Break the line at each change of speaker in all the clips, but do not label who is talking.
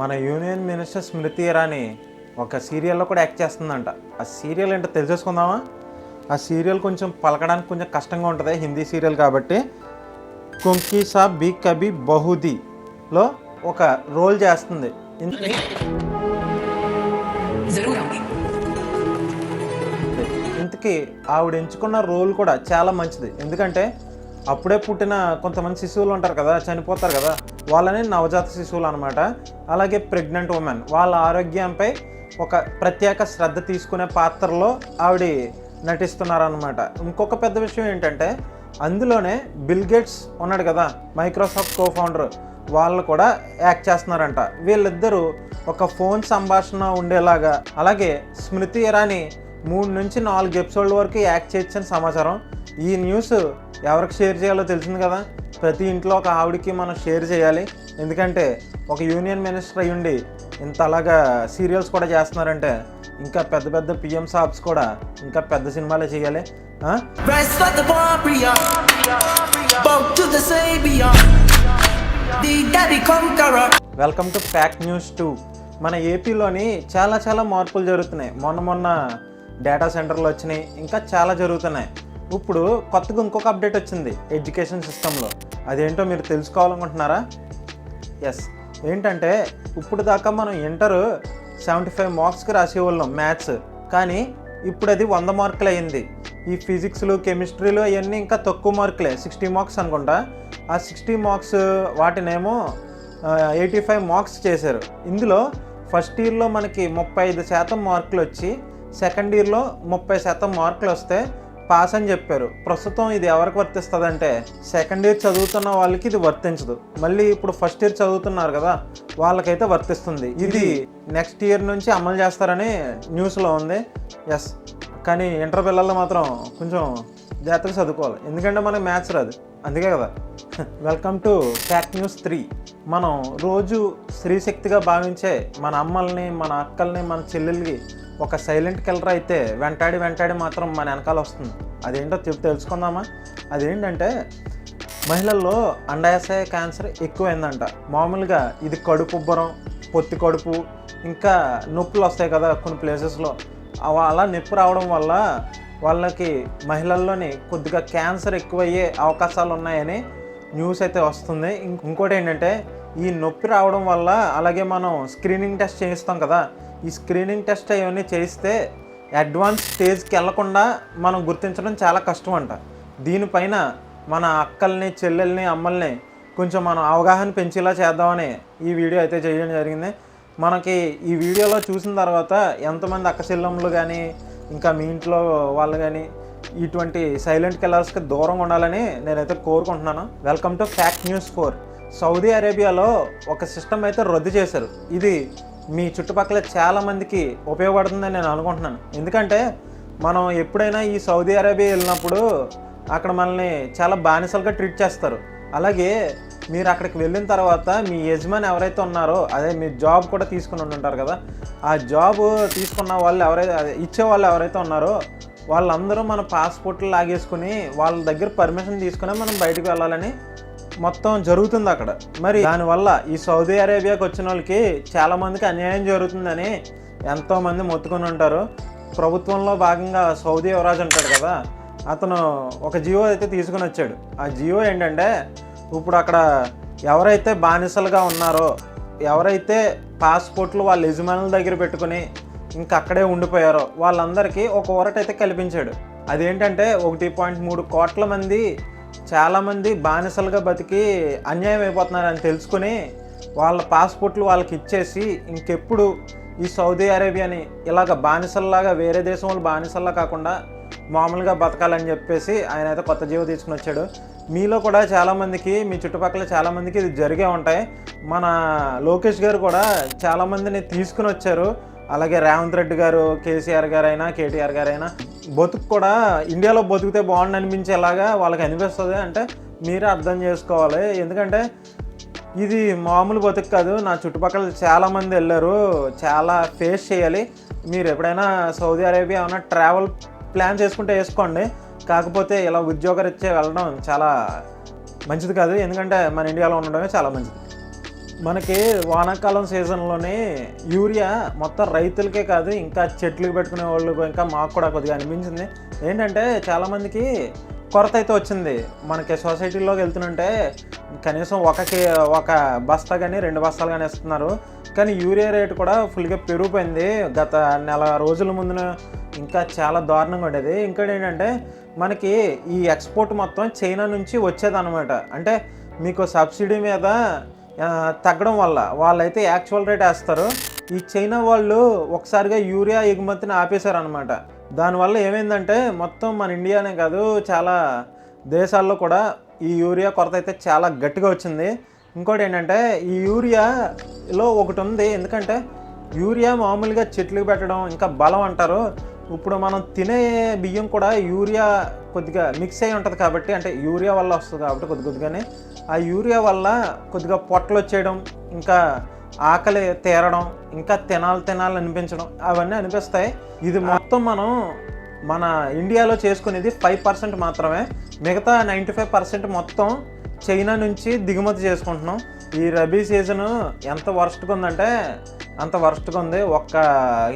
మన union minister Smriti Irani ఒక సీరియల్లో కూడా యాక్ట్ చేస్తుందంట. ఆ సీరియల్ ఏంటో తెలిసేసుకుందామా? ఆ సీరియల్ కొంచెం పలకడానికి కొంచెం కష్టంగా ఉంటుంది. హిందీ సీరియల్ కాబట్టి కుంకి సా బీ కబి బహుదీలో ఒక రోల్ చేస్తుంది. ఇంతకీ ఆవిడ ఎంచుకున్న రోల్ కూడా చాలా మంచిది. ఎందుకంటే అప్పుడే పుట్టిన కొంతమంది శిశువులు ఉంటారు కదా చనిపోతారు కదా వాళ్ళని నవజాత శిశువులు అనమాట అలాగే ప్రెగ్నెంట్ ఉమెన్ వాళ్ళ ఆరోగ్యంపై ఒక ప్రత్యేక శ్రద్ధ తీసుకునే పాత్రలో ఆవిడ నటిస్తున్నారనమాట ఇంకొక పెద్ద విషయం ఏంటంటే అందులోనే బిల్ గేట్స్ ఉన్నాడు కదా మైక్రోసాఫ్ట్ కో ఫౌండర్ వాళ్ళు కూడా యాక్ట్ చేస్తున్నారంట. వీళ్ళిద్దరూ ఒక ఫోన్ సంభాషణ ఉండేలాగా అలాగే స్మృతి ఇరానీ మూడు నుంచి నాలుగు ఎపిసోడ్ల వరకు యాక్ట్ చేయొచ్చని సమాచారం. ఈ న్యూస్ ఎవరికి షేర్ చేయాలో తెలిసింది కదా? ప్రతి ఇంట్లో ఒక ఆవిడకి మనం షేర్ చేయాలి. ఎందుకంటే ఒక యూనియన్ మినిస్టర్ అయి ఉండి ఇంత అలాగా సీరియల్స్ కూడా చేస్తున్నారంటే ఇంకా పెద్ద పెద్ద పిఎం సాబ్స్ కూడా ఇంకా పెద్ద సినిమాలే చేయాలి. Welcome to fact news two మన ఏపీలోని చాలా చాలా మార్పులు జరుగుతున్నాయి. మొన్న మొన్న డేటా సెంటర్లు వచ్చినాయి ఇంకా చాలా జరుగుతున్నాయి. ఇప్పుడు కొత్తగా ఇంకొక అప్డేట్ వచ్చింది ఎడ్యుకేషన్ సిస్టంలో. అదేంటో మీరు తెలుసుకోవాలనుకుంటున్నారా? ఎస్ ఏంటంటే ఇప్పుడు దాకా మనం ఇంటర్ సెవెంటీ ఫైవ్ మార్క్స్కి రాసేవాళ్ళం మ్యాథ్స్ కానీ ఇప్పుడు అది వంద మార్కులు అయింది. ఈ ఫిజిక్స్లు కెమిస్ట్రీలు అవన్నీ ఇంకా తక్కువ మార్కులే సిక్స్టీ మార్క్స్ అనుకుంటా. ఆ సిక్స్టీ మార్క్స్ వాటినేమో ఎయిటీ ఫైవ్ మార్క్స్ చేశారు. ఇందులో ఫస్ట్ ఇయర్లో మనకి ముప్పై ఐదు శాతం మార్కులు వచ్చి సెకండ్ ఇయర్లో ముప్పై శాతం మార్కులు వస్తే పాస్ అని చెప్పారు. ప్రస్తుతం ఇది ఎవరికి వర్తిస్తుంది అంటే సెకండ్ ఇయర్ చదువుతున్న వాళ్ళకి ఇది వర్తించదు. మళ్ళీ ఇప్పుడు ఫస్ట్ ఇయర్ చదువుతున్నారు కదా వాళ్ళకైతే వర్తిస్తుంది. ఇది నెక్స్ట్ ఇయర్ నుంచి అమలు చేస్తారని న్యూస్లో ఉంది. ఎస్ కానీ ఇంటర్ పిల్లలు మాత్రం కొంచెం జాగ్రత్తగా చదువుకోవాలి. ఎందుకంటే మనకి మ్యాథ్స్ రాదు. అందుకే కదా. Welcome to fact news three మనం రోజు స్త్రీశక్తిగా భావించే మన అమ్మల్ని మన అక్కల్ని మన చెల్లెల్ని ఒక సైలెంట్ కిల్లర్ అయితే వెంటాడి వెంటాడి మాత్రం మన వెనకాల వస్తుంది. అదేంటో చెప్పి తెలుసుకుందామా? అదేంటంటే మహిళల్లో అండాశయ క్యాన్సర్ ఎక్కువైందంట. మామూలుగా ఇది కడుపు ఉబ్బరం పొత్తి కడుపు ఇంకా నొప్పులు వస్తాయి కదా కొన్ని ప్లేసెస్లో అలా నొప్పి రావడం వల్ల వాళ్ళకి మహిళల్లోని కొద్దిగా క్యాన్సర్ ఎక్కువయ్యే అవకాశాలు ఉన్నాయని న్యూస్ అయితే వస్తుంది. ఇంకోటి ఏంటంటే ఈ నొప్పి రావడం వల్ల అలాగే మనం స్క్రీనింగ్ టెస్ట్ చేయిస్తాం కదా. ఈ స్క్రీనింగ్ టెస్ట్ అవన్నీ చేయిస్తే అడ్వాన్స్ స్టేజ్కి వెళ్ళకుండా మనం గుర్తించడం చాలా కష్టం అంట దీనిపైన మన అక్కల్ని చెల్లెల్ని అమ్మల్ని కొంచెం మనం అవగాహన పెంచేలా చేద్దామని ఈ వీడియో అయితే చేయడం జరిగింది. మనకి ఈ వీడియోలో చూసిన తర్వాత ఎంతమంది అక్క చెల్లెమ్మలు కానీ ఇంకా మీ ఇంట్లో వాళ్ళు కానీ ఇటువంటి సైలెంట్ కిల్లర్స్కి దూరంగా ఉండాలని నేనైతే కోరుకుంటున్నాను. Welcome to fact news four Saudi అరేబియాలో ఒక సిస్టమ్ అయితే రద్దు చేశారు. ఇది మీ చుట్టుపక్కల చాలామందికి ఉపయోగపడుతుందని నేను అనుకుంటున్నాను. ఎందుకంటే మనం ఎప్పుడైనా ఈ సౌదీ అరేబియా వెళ్ళినప్పుడు అక్కడ మనల్ని చాలా బానిసలుగా ట్రీట్ చేస్తారు. అలాగే మీరు అక్కడికి వెళ్ళిన తర్వాత మీ యజమాని ఎవరైతే ఉన్నారో అదే మీ జాబ్ కూడా తీసుకుని ఉంటారు కదా ఆ జాబ్ తీసుకున్న వాళ్ళు ఎవరైతే ఇచ్చే వాళ్ళు ఎవరైతే ఉన్నారో వాళ్ళందరూ మన పాస్పోర్ట్లు లాగేసుకుని వాళ్ళ దగ్గర పర్మిషన్ తీసుకుని మనం బయటకు వెళ్ళాలని మొత్తం జరుగుతుంది అక్కడ. మరి దానివల్ల ఈ సౌదీ అరేబియాకి వచ్చిన వాళ్ళకి చాలామందికి అన్యాయం జరుగుతుందని ఎంతోమంది మొత్తుకొని ఉంటారు. ప్రభుత్వంలో భాగంగా సౌదీ యువరాజు అంటాడు కదా అతను ఒక జియో అయితే తీసుకుని వచ్చాడు. ఆ జియో ఏంటంటే ఇప్పుడు అక్కడ ఎవరైతే బానిసలుగా ఉన్నారో ఎవరైతే పాస్పోర్ట్లు వాళ్ళ యజమానుల దగ్గర పెట్టుకుని ఇంకా అక్కడే ఉండిపోయారో వాళ్ళందరికీ ఒక ఊరట అయితే కల్పించాడు. అదేంటంటే ఒకటి పాయింట్ మూడు కోట్ల మంది చాలామంది బానిసలుగా బతికి అన్యాయం అయిపోతున్నారని తెలుసుకుని వాళ్ళ పాస్పోర్ట్లు వాళ్ళకి ఇచ్చేసి ఇంకెప్పుడు ఈ సౌదీ అరేబియాని ఇలాగ బానిసల్లాగా వేరే దేశం వాళ్ళు బానిసల్లా కాకుండా మామూలుగా బతకాలని చెప్పేసి ఆయన అయితే కొత్త జీవ తీసుకుని వచ్చాడు. మీలో కూడా చాలామందికి మీ చుట్టుపక్కల చాలామందికి ఇది జరిగే ఉంటాయి. మన లోకేష్ గారు కూడా చాలామందిని తీసుకుని వచ్చారు. అలాగే రేవంత్ రెడ్డి గారు కేసీఆర్ గారైనా కేటీఆర్ గారైనా బతుకు కూడా ఇండియాలో బతికితే బాగుండి అనిపించేలాగా వాళ్ళకి అనిపిస్తుంది. అంటే మీరే అర్థం చేసుకోవాలి. ఎందుకంటే ఇది మామూలు బతుకు కాదు. నా చుట్టుపక్కల చాలామంది వెళ్ళారు. చాలా ఫేస్ చేయాలి. మీరు ఎప్పుడైనా సౌదీ అరేబియా ఏమైనా ట్రావెల్ ప్లాన్ చేసుకుంటే వేసుకోండి. కాకపోతే ఇలా ఉద్యోగరీత్యా వెళ్ళడం చాలా మంచిది కాదు. ఎందుకంటే మన ఇండియాలో ఉండడమే చాలా మంచిది. మనకి వానాకాలం సీజన్లోనే యూరియా మొత్తం రైతులకే కాదు ఇంకా చెట్లకు పెట్టుకునే వాళ్ళు ఇంకా మాకు కూడా కొద్దిగా అనిపించింది. ఏంటంటే చాలామందికి కొరత అయితే వచ్చింది. మనకి సొసైటీలోకి వెళ్తుంటే కనీసం ఒకకి ఒక బస్తా కానీ రెండు బస్తాలు కానీ ఇస్తున్నారు కానీ యూరియా రేటు కూడా ఫుల్గా పెరిగిపోయింది. గత నెల రోజుల ముందున ఇంకా చాలా దారుణంగా ఉండేది. ఇంకోటి ఏంటంటే మనకి ఈ ఎక్స్పోర్ట్ మొత్తం చైనా నుంచి వచ్చేదన్నమాట. అంటే మీకు సబ్సిడీ మీద తగ్గడం వల్ల. వాళ్ళైతే యాక్చువల్ రేట్ వేస్తారు. ఈ చైనా వాళ్ళు ఒకసారిగా యూరియా ఎగుమతిని ఆపేశారనమాట దానివల్ల ఏమైందంటే మొత్తం మన ఇండియానే కాదు చాలా దేశాల్లో కూడా ఈ యూరియా కొరత అయితే చాలా గట్టిగా వచ్చింది. ఇంకోటి ఏంటంటే ఈ యూరియాలో ఒకటి ఉంది. ఎందుకంటే యూరియా మామూలుగా చెట్లు పెట్టడం ఇంకా బలం అంటారు. ఇప్పుడు మనం తినే బియ్యం కూడా యూరియా కొద్దిగా మిక్స్ అయి ఉంటుంది కాబట్టి అంటే యూరియా వల్ల వస్తుంది కాబట్టి కొద్ది కొద్దిగానే. ఆ యూరియా వల్ల కొద్దిగా పొట్టలు వచ్చేయడం ఇంకా ఆకలి తీరడం ఇంకా తినాలి తినాలి అనిపించడం అవన్నీ అనిపిస్తాయి. ఇది మొత్తం మనం మన ఇండియాలో చేసుకునేది ఫైవ్ పర్సెంట్ మాత్రమే. మిగతా నైంటీ ఫైవ్ పర్సెంట్ మొత్తం చైనా నుంచి దిగుమతి చేసుకుంటున్నాం. ఈ రబీ సీజన్ ఎంత వరస్ట్గా ఉందంటే అంత వరస్ట్గా ఉంది. ఒక్క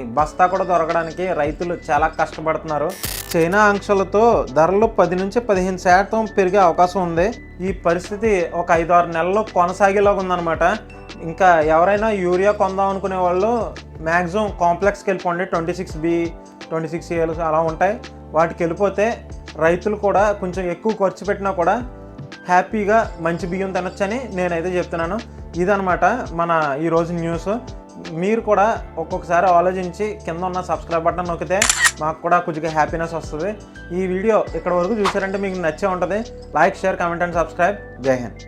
బస్తా కూడా దొరకడానికి రైతులు చాలా కష్టపడుతున్నారు. చైనా ఆంక్షలతో ధరలు పది నుంచి పదిహేను శాతం పెరిగే అవకాశం ఉంది. ఈ పరిస్థితి ఒక ఐదు ఆరు నెలల్లో కొనసాగేలాగా ఉందన్నమాట. ఇంకా ఎవరైనా యూరియా కొందాం అనుకునే వాళ్ళు మ్యాక్సిమం కాంప్లెక్స్కి వెళ్ళిపోండి. Twenty six B twenty six years అలా ఉంటాయి. వాటికి వెళ్ళిపోతే రైతులు కూడా కొంచెం ఎక్కువ ఖర్చు పెట్టినా కూడా హ్యాపీగా మంచి బియ్యం తినొచ్చని నేనైతే చెప్తున్నాను. ఇదనమాట మన ఈరోజు న్యూస్. మీరు కూడా ఒక్కొక్కసారి ఆలోచించి కింద ఉన్న సబ్స్క్రైబ్ బటన్ నొక్కితే మాకు కూడా కొద్దిగా హ్యాపీనెస్ వస్తుంది. ఈ వీడియో ఇక్కడ వరకు చూసారంటే మీకు నచ్చే ఉంటుంది. Like share comment and subscribe Jai Hind.